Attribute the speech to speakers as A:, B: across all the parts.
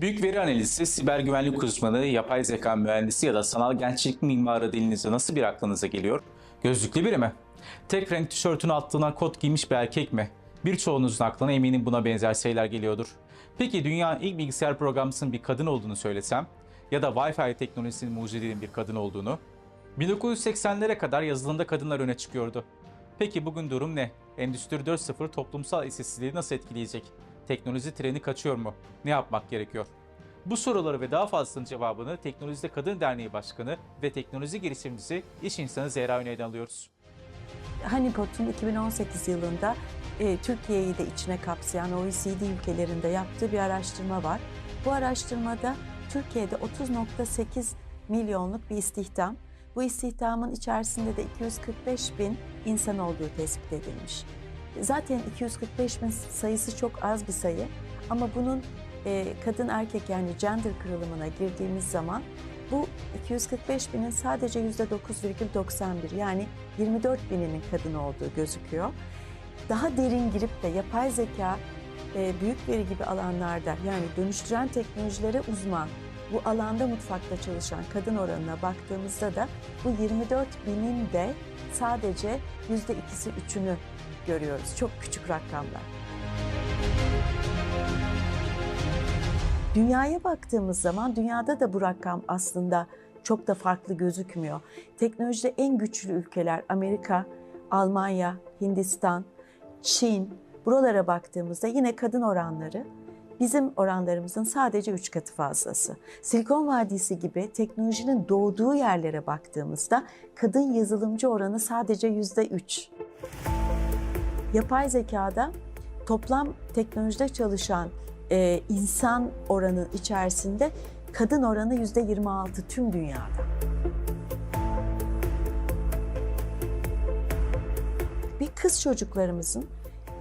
A: Büyük veri analizi, siber güvenlik uzmanı, yapay zeka mühendisi ya da sanal gençlik mimarı dilinizde nasıl bir aklınıza geliyor? Gözlüklü biri mi? Tek renk tişörtünü attığına kot giymiş bir erkek mi? Birçoğunuzun aklına eminim buna benzer şeyler geliyordur. Peki dünyanın ilk bilgisayar programcısının bir kadın olduğunu söylesem ya da Wi-Fi teknolojisinin mucidinin bir kadın olduğunu 1980'lere kadar yazılımda kadınlar öne çıkıyordu. Peki bugün durum ne? Endüstri 4.0 toplumsal eşitsizliği nasıl etkileyecek? Teknoloji treni kaçıyor mu? Ne yapmak gerekiyor? Bu soruları ve daha fazlasının cevabını Teknolojide Kadın Derneği Başkanı ve teknoloji girişimcisi iş insanı Zehra Öney'den alıyoruz.
B: Honeypot'un 2018 yılında e, Türkiye'yi de içine kapsayan OECD ülkelerinde yaptığı bir araştırma var. Bu araştırmada Türkiye'de 30.8 milyonluk bir istihdam, bu istihdamın içerisinde de 245 bin insan olduğu tespit edilmiş. Zaten 245 bin sayısı çok az bir sayı ama bunun e, kadın erkek yani gender kırılımına girdiğimiz zaman bu 245 binin sadece %9,91 yani 24 bininin kadın olduğu gözüküyor. Daha derin girip de yapay zeka, e, büyük veri gibi alanlarda yani dönüştüren teknolojilere uzman, bu alanda mutfakta çalışan kadın oranına baktığımızda da bu 24 binin de sadece %2'si üçünü görüyoruz. Çok küçük rakamlar. Dünyaya baktığımız zaman dünyada da bu rakam aslında çok da farklı gözükmüyor. Teknolojide en güçlü ülkeler Amerika, Almanya, Hindistan, Çin. Buralara baktığımızda yine kadın oranları bizim oranlarımızın sadece 3 katı fazlası. Silikon Vadisi gibi teknolojinin doğduğu yerlere baktığımızda kadın yazılımcı oranı sadece %3. Yapay zekada toplam teknolojide çalışan e, insan oranı içerisinde kadın oranı yüzde 26 tüm dünyada. Bir kız çocuklarımızın,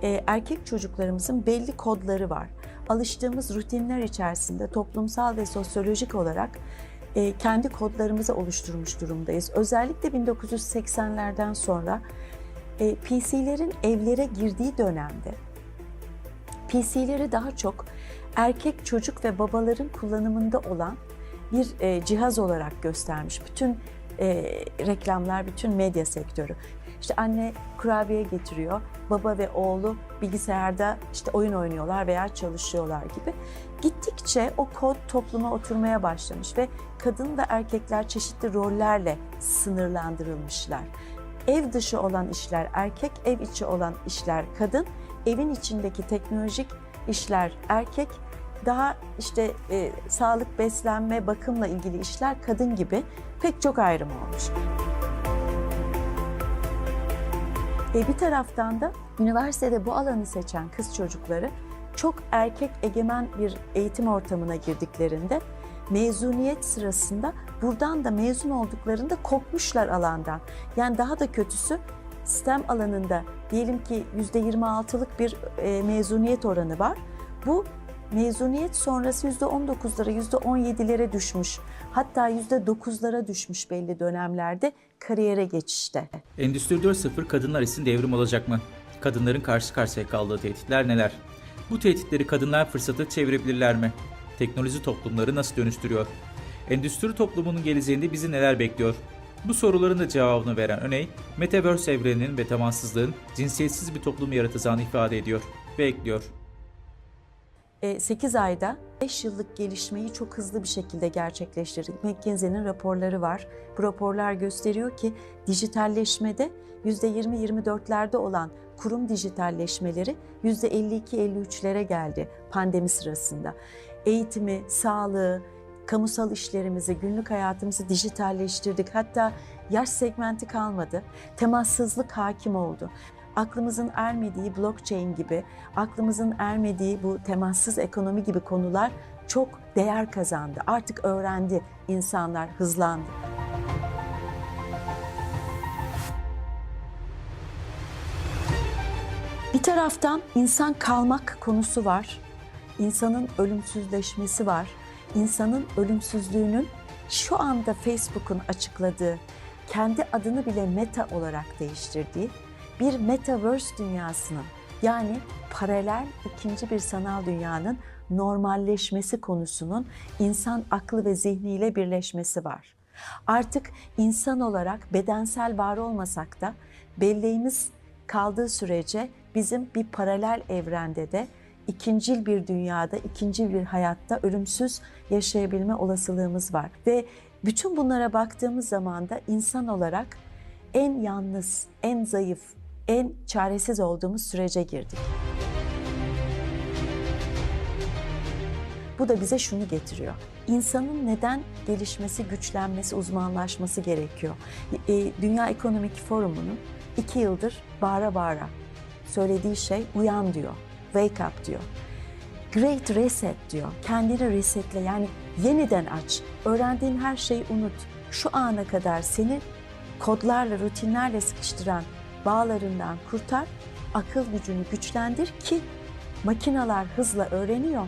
B: e, erkek çocuklarımızın belli kodları var. Alıştığımız rutinler içerisinde toplumsal ve sosyolojik olarak e, kendi kodlarımızı oluşturmuş durumdayız. Özellikle 1980'lerden sonra e, PC'lerin evlere girdiği dönemde PC'leri daha çok erkek çocuk ve babaların kullanımında olan bir e, cihaz olarak göstermiş. Bütün e, reklamlar, bütün medya sektörü. İşte anne kurabiye getiriyor, baba ve oğlu bilgisayarda işte oyun oynuyorlar veya çalışıyorlar gibi. Gittikçe o kod topluma oturmaya başlamış ve kadın ve erkekler çeşitli rollerle sınırlandırılmışlar. Ev dışı olan işler erkek, ev içi olan işler kadın, evin içindeki teknolojik işler erkek, daha işte e, sağlık, beslenme, bakımla ilgili işler kadın gibi pek çok ayrım olmuş. Ve bir taraftan da üniversitede bu alanı seçen kız çocukları çok erkek egemen bir eğitim ortamına girdiklerinde mezuniyet sırasında buradan da mezun olduklarında kopmuşlar alandan. Yani daha da kötüsü STEM alanında diyelim ki %26'lık bir e, mezuniyet oranı var. Bu mezuniyet sonrası %19'lara, %17'lere düşmüş. Hatta %9'lara düşmüş belli dönemlerde kariyere geçişte.
A: Endüstri 4.0 kadınlar için devrim olacak mı? Kadınların karşı karşıya kaldığı tehditler neler? Bu tehditleri kadınlar fırsatı çevirebilirler mi? Teknoloji toplumları nasıl dönüştürüyor? Endüstri toplumunun geleceğinde bizi neler bekliyor? Bu soruların da cevabını veren Öney, Metaverse evreninin ve temassızlığın cinsiyetsiz bir toplum yaratacağını ifade ediyor ve ekliyor.
B: 8 E, ayda 5 yıllık gelişmeyi çok hızlı bir şekilde gerçekleştirdik. McKinsey'nin raporları var. Bu raporlar gösteriyor ki dijitalleşmede %20-24'lerde olan kurum dijitalleşmeleri %52-53'lere geldi pandemi sırasında. Eğitimi, sağlığı, kamusal işlerimizi, günlük hayatımızı dijitalleştirdik. Hatta yaş segmenti kalmadı. Temassızlık hakim oldu aklımızın ermediği blockchain gibi, aklımızın ermediği bu temassız ekonomi gibi konular çok değer kazandı. Artık öğrendi insanlar, hızlandı. Bir taraftan insan kalmak konusu var. İnsanın ölümsüzleşmesi var. İnsanın ölümsüzlüğünün şu anda Facebook'un açıkladığı, kendi adını bile meta olarak değiştirdiği bir metaverse dünyasının yani paralel ikinci bir sanal dünyanın normalleşmesi konusunun insan aklı ve zihniyle birleşmesi var. Artık insan olarak bedensel var olmasak da belleğimiz kaldığı sürece bizim bir paralel evrende de ikincil bir dünyada, ikinci bir hayatta ölümsüz yaşayabilme olasılığımız var. Ve bütün bunlara baktığımız zaman da insan olarak en yalnız, en zayıf, en çaresiz olduğumuz sürece girdik. Bu da bize şunu getiriyor. İnsanın neden gelişmesi, güçlenmesi, uzmanlaşması gerekiyor? E, Dünya Ekonomik Forumu'nun iki yıldır bağıra bağıra söylediği şey uyan diyor, wake up diyor. Great reset diyor. Kendini resetle yani yeniden aç. Öğrendiğin her şeyi unut. Şu ana kadar seni kodlarla, rutinlerle sıkıştıran bağlarından kurtar. Akıl gücünü güçlendir ki makineler hızla öğreniyor.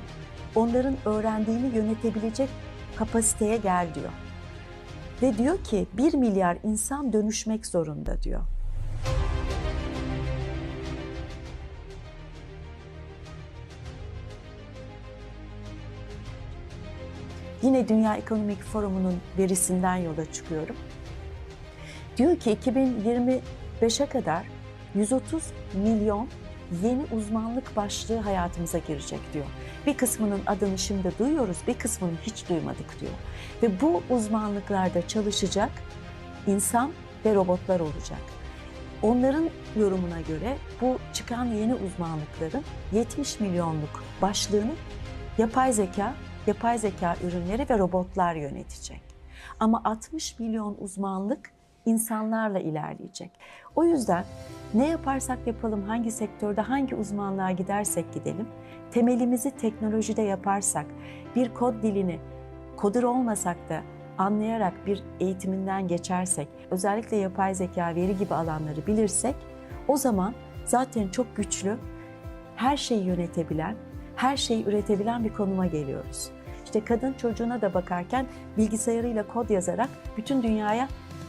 B: Onların öğrendiğini yönetebilecek kapasiteye gel diyor. Ve diyor ki 1 milyar insan dönüşmek zorunda diyor. Yine Dünya Ekonomik Forumu'nun verisinden yola çıkıyorum. Diyor ki 2025'e kadar 130 milyon yeni uzmanlık başlığı hayatımıza girecek diyor. Bir kısmının adını şimdi duyuyoruz, bir kısmını hiç duymadık diyor. Ve bu uzmanlıklarda çalışacak insan ve robotlar olacak. Onların yorumuna göre bu çıkan yeni uzmanlıkların 70 milyonluk başlığını yapay zeka, yapay zeka ürünleri ve robotlar yönetecek. Ama 60 milyon uzmanlık insanlarla ilerleyecek. O yüzden ne yaparsak yapalım, hangi sektörde, hangi uzmanlığa gidersek gidelim, temelimizi teknolojide yaparsak, bir kod dilini kodur olmasak da anlayarak bir eğitiminden geçersek, özellikle yapay zeka, veri gibi alanları bilirsek, o zaman zaten çok güçlü, her şeyi yönetebilen, her şeyi üretebilen bir konuma geliyoruz. İşte kadın çocuğuna da bakarken bilgisayarıyla kod yazarak bütün dünyaya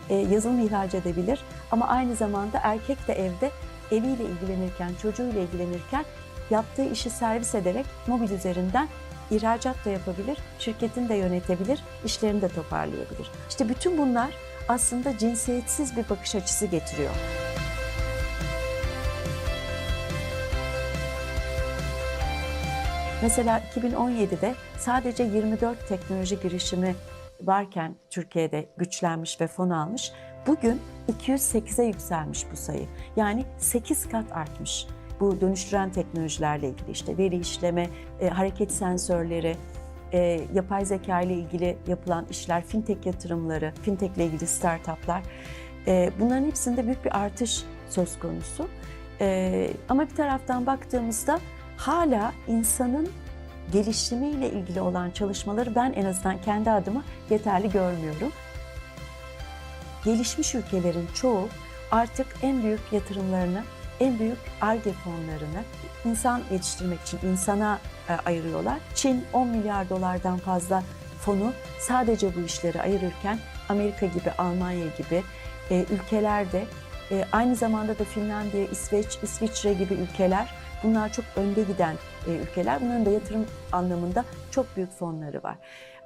B: e, yazılım ihraç edebilir. Ama aynı zamanda erkek de evde eviyle ilgilenirken, çocuğuyla ilgilenirken yaptığı işi servis ederek mobil üzerinden ihracat da yapabilir, şirketini de yönetebilir, işlerini de toparlayabilir. İşte bütün bunlar aslında cinsiyetsiz bir bakış açısı getiriyor. Mesela 2017'de sadece 24 teknoloji girişimi varken Türkiye'de güçlenmiş ve fon almış. Bugün 208'e yükselmiş bu sayı. Yani 8 kat artmış. Bu dönüştüren teknolojilerle ilgili işte veri işleme, e, hareket sensörleri, e, yapay zeka ile ilgili yapılan işler, fintech yatırımları, fintech ile ilgili startuplar. E, bunların hepsinde büyük bir artış söz konusu. E, ama bir taraftan baktığımızda hala insanın gelişimiyle ilgili olan çalışmaları ben en azından kendi adıma yeterli görmüyorum. Gelişmiş ülkelerin çoğu artık en büyük yatırımlarını, en büyük ARGE fonlarını insan yetiştirmek için insana e, ayırıyorlar. Çin 10 milyar dolardan fazla fonu sadece bu işleri ayırırken Amerika gibi, Almanya gibi e, ülkelerde e, aynı zamanda da Finlandiya, İsveç, İsviçre gibi ülkeler bunlar çok önde giden e, ülkeler. Bunların da yatırım anlamında çok büyük fonları var.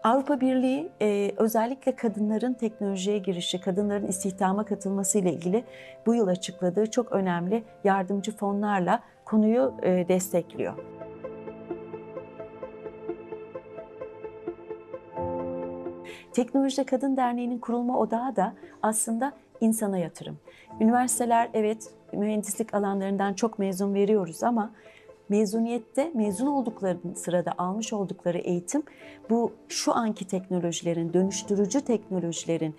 B: Avrupa Birliği e, özellikle kadınların teknolojiye girişi, kadınların istihdama katılması ile ilgili bu yıl açıkladığı çok önemli yardımcı fonlarla konuyu e, destekliyor. Teknolojide Kadın Derneği'nin kurulma odağı da aslında insana yatırım. Üniversiteler evet mühendislik alanlarından çok mezun veriyoruz ama mezuniyette mezun oldukları sırada almış oldukları eğitim bu şu anki teknolojilerin, dönüştürücü teknolojilerin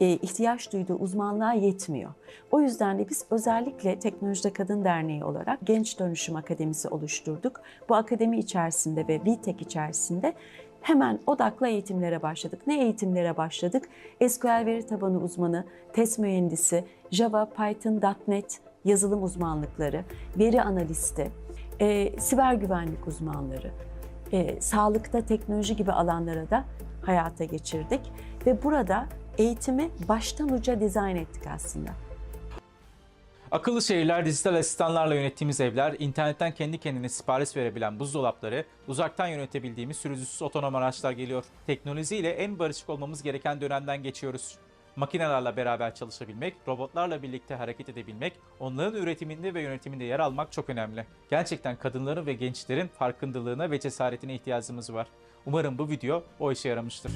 B: e, ihtiyaç duyduğu uzmanlığa yetmiyor. O yüzden de biz özellikle Teknolojide Kadın Derneği olarak Genç Dönüşüm Akademisi oluşturduk. Bu akademi içerisinde ve BİTEK içerisinde hemen odaklı eğitimlere başladık. Ne eğitimlere başladık? SQL veri tabanı uzmanı, test mühendisi, Java, Python, .NET yazılım uzmanlıkları, veri analisti, e, siber güvenlik uzmanları, e, sağlıkta teknoloji gibi alanlara da hayata geçirdik. Ve burada eğitimi baştan uca dizayn ettik aslında.
A: Akıllı şehirler, dijital asistanlarla yönettiğimiz evler, internetten kendi kendine sipariş verebilen buzdolapları, uzaktan yönetebildiğimiz sürücüsüz otonom araçlar geliyor. Teknolojiyle en barışık olmamız gereken dönemden geçiyoruz. Makinelerle beraber çalışabilmek, robotlarla birlikte hareket edebilmek, onların üretiminde ve yönetiminde yer almak çok önemli. Gerçekten kadınların ve gençlerin farkındalığına ve cesaretine ihtiyacımız var. Umarım bu video o işe yaramıştır.